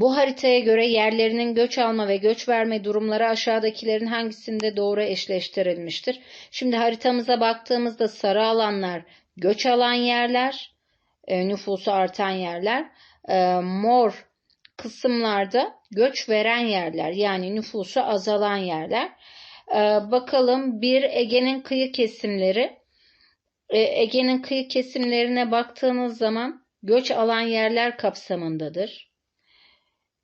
Bu haritaya göre yerlerinin göç alma ve göç verme durumları aşağıdakilerin hangisinde doğru eşleştirilmiştir? Şimdi haritamıza baktığımızda sarı alanlar göç alan yerler, e, nüfusu artan yerler. E, mor kısımlarda göç veren yerler yani nüfusu azalan yerler. E, bakalım bir Ege'nin kıyı kesimleri. Ege'nin kıyı kesimlerine baktığınız zaman göç alan yerler kapsamındadır.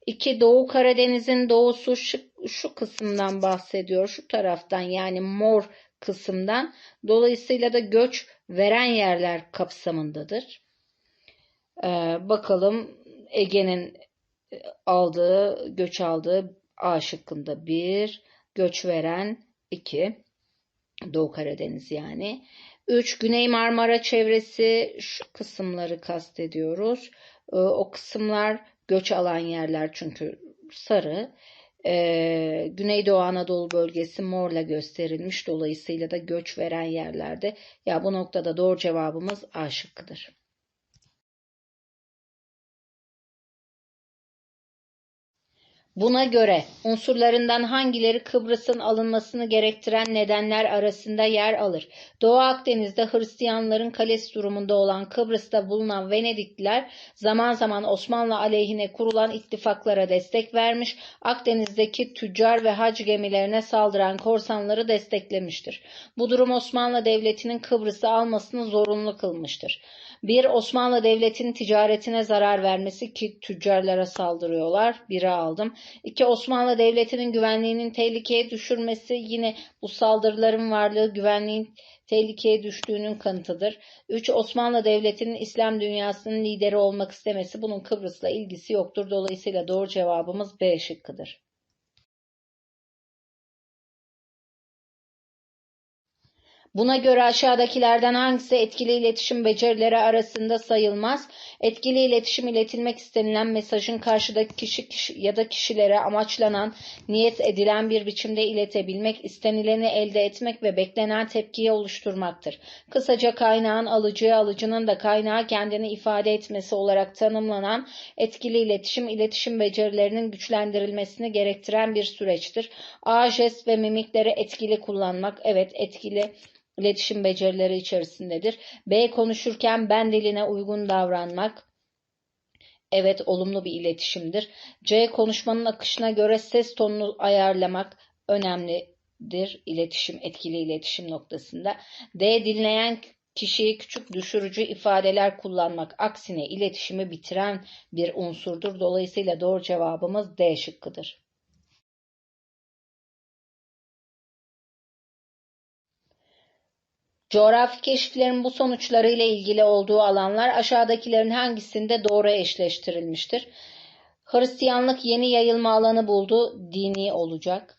İki Doğu Karadeniz'in doğusu şu, şu kısımdan bahsediyor. Şu taraftan yani mor kısımdan. Dolayısıyla da göç veren yerler kapsamındadır. Ee, bakalım Ege'nin aldığı, göç aldığı A şıkkında bir, göç veren iki. Doğu Karadeniz yani. 3. Güney Marmara çevresi şu kısımları kastediyoruz. Ee, o kısımlar göç alan yerler çünkü sarı. Ee, Güneydoğu Anadolu bölgesi morla gösterilmiş. Dolayısıyla da göç veren yerlerde. Ya bu noktada doğru cevabımız A şıkkıdır. Buna göre unsurlarından hangileri Kıbrıs'ın alınmasını gerektiren nedenler arasında yer alır? Doğu Akdeniz'de Hristiyanların kalesi durumunda olan Kıbrıs'ta bulunan Venedikliler zaman zaman Osmanlı aleyhine kurulan ittifaklara destek vermiş, Akdeniz'deki tüccar ve hac gemilerine saldıran korsanları desteklemiştir. Bu durum Osmanlı Devleti'nin Kıbrıs'ı almasını zorunlu kılmıştır. Bir Osmanlı Devleti'nin ticaretine zarar vermesi ki tüccarlara saldırıyorlar. Biri aldım. İki Osmanlı Devleti'nin güvenliğinin tehlikeye düşürmesi yine bu saldırıların varlığı güvenliğin tehlikeye düştüğünün kanıtıdır. 3. Osmanlı Devleti'nin İslam dünyasının lideri olmak istemesi bunun Kıbrıs'la ilgisi yoktur. Dolayısıyla doğru cevabımız B şıkkıdır. Buna göre aşağıdakilerden hangisi etkili iletişim becerileri arasında sayılmaz? Etkili iletişim iletilmek istenilen mesajın karşıdaki kişi, kişi ya da kişilere amaçlanan, niyet edilen bir biçimde iletebilmek, istenileni elde etmek ve beklenen tepkiyi oluşturmaktır. Kısaca kaynağın alıcıya, alıcının da kaynağı kendini ifade etmesi olarak tanımlanan etkili iletişim, iletişim becerilerinin güçlendirilmesini gerektiren bir süreçtir. A, jest ve mimikleri etkili kullanmak. Evet, etkili iletişim becerileri içerisindedir. B konuşurken ben diline uygun davranmak. Evet olumlu bir iletişimdir. C konuşmanın akışına göre ses tonunu ayarlamak önemlidir iletişim etkili iletişim noktasında. D dinleyen kişiyi küçük düşürücü ifadeler kullanmak aksine iletişimi bitiren bir unsurdur. Dolayısıyla doğru cevabımız D şıkkıdır. Coğrafi keşiflerin bu sonuçlarıyla ilgili olduğu alanlar aşağıdakilerin hangisinde doğru eşleştirilmiştir? Hristiyanlık yeni yayılma alanı buldu, dini olacak.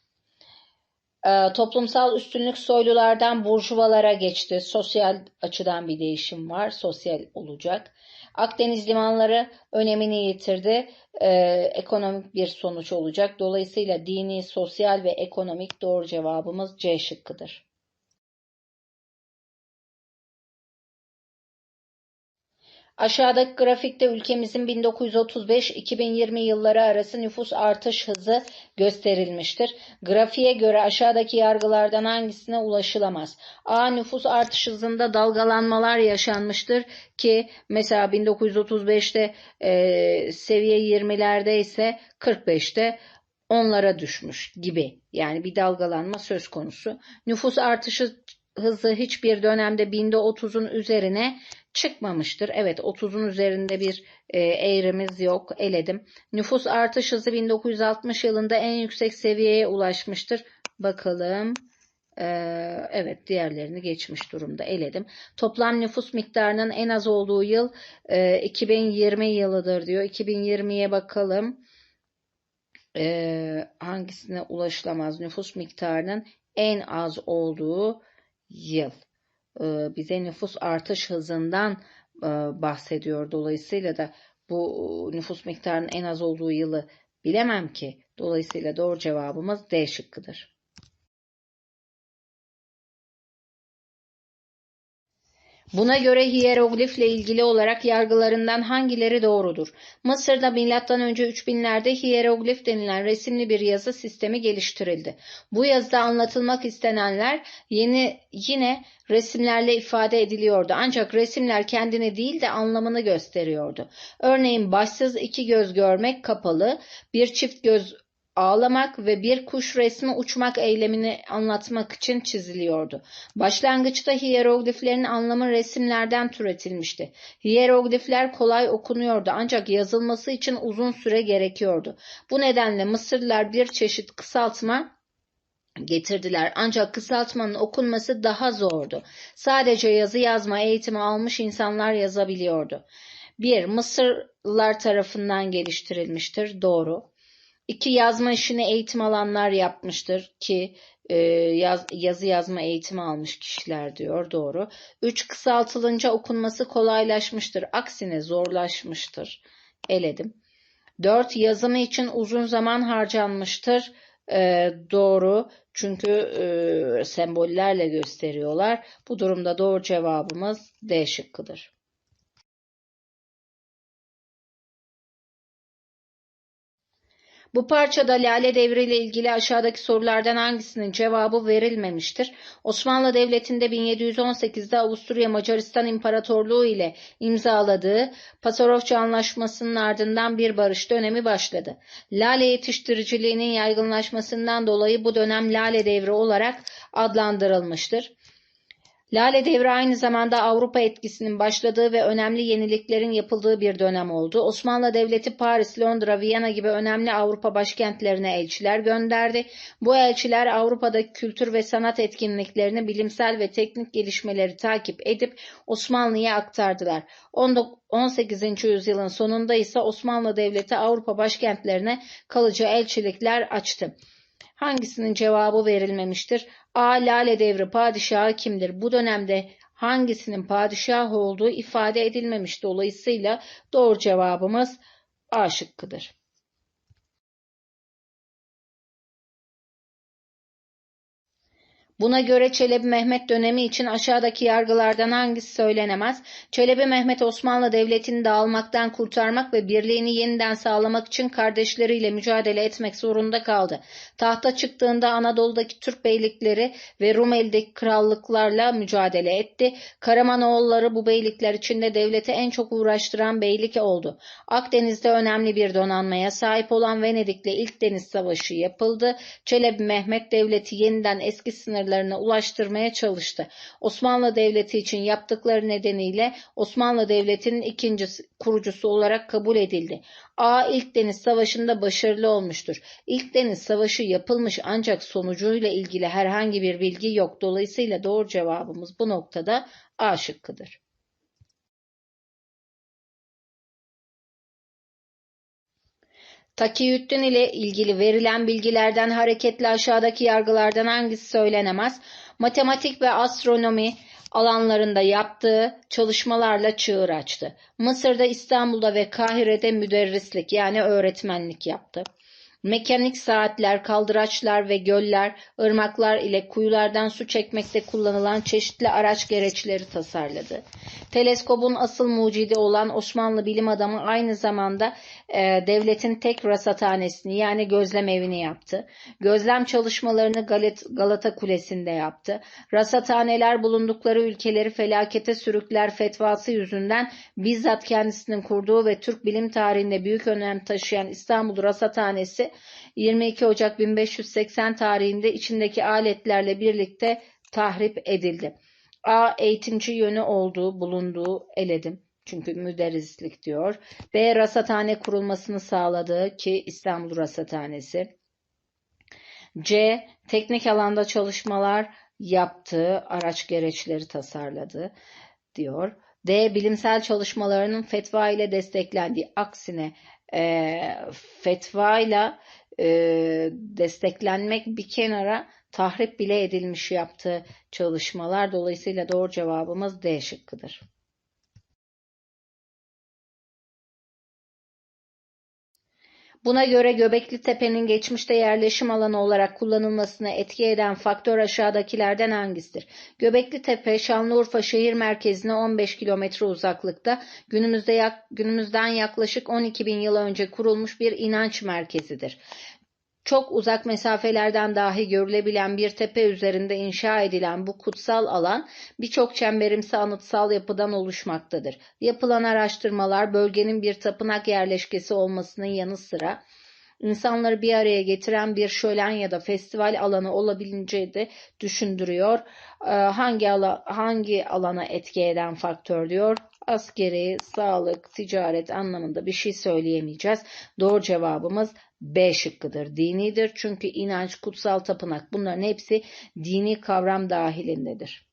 E, toplumsal üstünlük soylulardan burjuvalara geçti. Sosyal açıdan bir değişim var, sosyal olacak. Akdeniz limanları önemini yitirdi. E, ekonomik bir sonuç olacak. Dolayısıyla dini, sosyal ve ekonomik doğru cevabımız C şıkkıdır. Aşağıdaki grafikte ülkemizin 1935-2020 yılları arası nüfus artış hızı gösterilmiştir. Grafiğe göre aşağıdaki yargılardan hangisine ulaşılamaz? A. Nüfus artış hızında dalgalanmalar yaşanmıştır ki mesela 1935'te e, seviye 20'lerde ise 45'te onlara düşmüş gibi. Yani bir dalgalanma söz konusu. Nüfus artışı hızı hiçbir dönemde binde 30'un üzerine çıkmamıştır. Evet 30'un üzerinde bir e, eğrimiz yok. Eledim. Nüfus artış hızı 1960 yılında en yüksek seviyeye ulaşmıştır. Bakalım. Ee, evet diğerlerini geçmiş durumda eledim. Toplam nüfus miktarının en az olduğu yıl e, 2020 yılıdır diyor. 2020'ye bakalım. Ee, hangisine ulaşılamaz nüfus miktarının en az olduğu yıl. E, bize nüfus artış hızından e, bahsediyor. Dolayısıyla da bu nüfus miktarının en az olduğu yılı bilemem ki. Dolayısıyla doğru cevabımız D şıkkıdır. Buna göre hiyeroglifle ilgili olarak yargılarından hangileri doğrudur? Mısır'da M.Ö. 3000'lerde hiyeroglif denilen resimli bir yazı sistemi geliştirildi. Bu yazıda anlatılmak istenenler yeni yine resimlerle ifade ediliyordu. Ancak resimler kendini değil de anlamını gösteriyordu. Örneğin başsız iki göz görmek kapalı, bir çift göz ağlamak ve bir kuş resmi uçmak eylemini anlatmak için çiziliyordu. Başlangıçta hiyerogliflerin anlamı resimlerden türetilmişti. Hiyeroglifler kolay okunuyordu ancak yazılması için uzun süre gerekiyordu. Bu nedenle Mısırlılar bir çeşit kısaltma getirdiler. Ancak kısaltmanın okunması daha zordu. Sadece yazı yazma eğitimi almış insanlar yazabiliyordu. 1. Mısırlılar tarafından geliştirilmiştir. Doğru. İki yazma işini eğitim alanlar yapmıştır ki e, yaz, yazı yazma eğitimi almış kişiler diyor doğru. Üç kısaltılınca okunması kolaylaşmıştır. Aksine zorlaşmıştır. Eledim. Dört yazımı için uzun zaman harcanmıştır. E, doğru çünkü e, sembollerle gösteriyorlar. Bu durumda doğru cevabımız D şıkkıdır. Bu parçada Lale Devri ile ilgili aşağıdaki sorulardan hangisinin cevabı verilmemiştir? Osmanlı Devleti'nde 1718'de Avusturya Macaristan İmparatorluğu ile imzaladığı Pasarofça Anlaşması'nın ardından bir barış dönemi başladı. Lale yetiştiriciliğinin yaygınlaşmasından dolayı bu dönem Lale Devri olarak adlandırılmıştır. Lale devri aynı zamanda Avrupa etkisinin başladığı ve önemli yeniliklerin yapıldığı bir dönem oldu. Osmanlı Devleti Paris, Londra, Viyana gibi önemli Avrupa başkentlerine elçiler gönderdi. Bu elçiler Avrupa'daki kültür ve sanat etkinliklerini bilimsel ve teknik gelişmeleri takip edip Osmanlı'ya aktardılar. 18. yüzyılın sonunda ise Osmanlı Devleti Avrupa başkentlerine kalıcı elçilikler açtı. Hangisinin cevabı verilmemiştir? A. Lale devri padişahı kimdir? Bu dönemde hangisinin padişah olduğu ifade edilmemiş. Dolayısıyla doğru cevabımız A şıkkıdır. Buna göre Çelebi Mehmet dönemi için aşağıdaki yargılardan hangisi söylenemez? Çelebi Mehmet Osmanlı Devleti'ni dağılmaktan kurtarmak ve birliğini yeniden sağlamak için kardeşleriyle mücadele etmek zorunda kaldı. Tahta çıktığında Anadolu'daki Türk beylikleri ve Rumeli'deki krallıklarla mücadele etti. Karamanoğulları bu beylikler içinde devleti en çok uğraştıran beylik oldu. Akdeniz'de önemli bir donanmaya sahip olan Venedik'le ilk deniz savaşı yapıldı. Çelebi Mehmet devleti yeniden eski sınır sınırlarına ulaştırmaya çalıştı. Osmanlı Devleti için yaptıkları nedeniyle Osmanlı Devleti'nin ikinci kurucusu olarak kabul edildi. A. İlk Deniz Savaşı'nda başarılı olmuştur. İlk Deniz Savaşı yapılmış ancak sonucuyla ilgili herhangi bir bilgi yok. Dolayısıyla doğru cevabımız bu noktada A şıkkıdır. Takiyüddin ile ilgili verilen bilgilerden hareketle aşağıdaki yargılardan hangisi söylenemez? Matematik ve astronomi alanlarında yaptığı çalışmalarla çığır açtı. Mısır'da, İstanbul'da ve Kahire'de müderrislik yani öğretmenlik yaptı. Mekanik saatler, kaldıraçlar ve göller, ırmaklar ile kuyulardan su çekmekte kullanılan çeşitli araç gereçleri tasarladı. Teleskobun asıl mucidi olan Osmanlı bilim adamı aynı zamanda e, devletin tek rasathanesini yani gözlem evini yaptı. Gözlem çalışmalarını Galat Galata Kulesi'nde yaptı. Rasathaneler bulundukları ülkeleri felakete sürükler fetvası yüzünden bizzat kendisinin kurduğu ve Türk bilim tarihinde büyük önem taşıyan İstanbul Rasathanesi 22 Ocak 1580 tarihinde içindeki aletlerle birlikte tahrip edildi. A. Eğitimci yönü olduğu, bulunduğu eledim. Çünkü müderrislik diyor. B. Rasathane kurulmasını sağladığı ki İstanbul Rasathanesi. C. Teknik alanda çalışmalar yaptığı, araç gereçleri tasarladı diyor. D. Bilimsel çalışmalarının fetva ile desteklendiği aksine e, fetva ile e, desteklenmek bir kenara tahrip bile edilmiş yaptığı çalışmalar. Dolayısıyla doğru cevabımız D şıkkıdır. Buna göre Göbekli Tepe'nin geçmişte yerleşim alanı olarak kullanılmasına etki eden faktör aşağıdakilerden hangisidir? Göbekli Tepe, Şanlıurfa şehir merkezine 15 kilometre uzaklıkta, günümüzde yak, günümüzden yaklaşık 12 bin yıl önce kurulmuş bir inanç merkezidir. Çok uzak mesafelerden dahi görülebilen bir tepe üzerinde inşa edilen bu kutsal alan birçok çemberimsi anıtsal yapıdan oluşmaktadır. Yapılan araştırmalar bölgenin bir tapınak yerleşkesi olmasının yanı sıra insanları bir araya getiren bir şölen ya da festival alanı olabileceği de düşündürüyor. Ee, hangi ala, hangi alana etki eden faktör diyor? Askeri, sağlık, ticaret anlamında bir şey söyleyemeyeceğiz. Doğru cevabımız B şıkkıdır. Dinidir çünkü inanç, kutsal tapınak bunların hepsi dini kavram dahilindedir.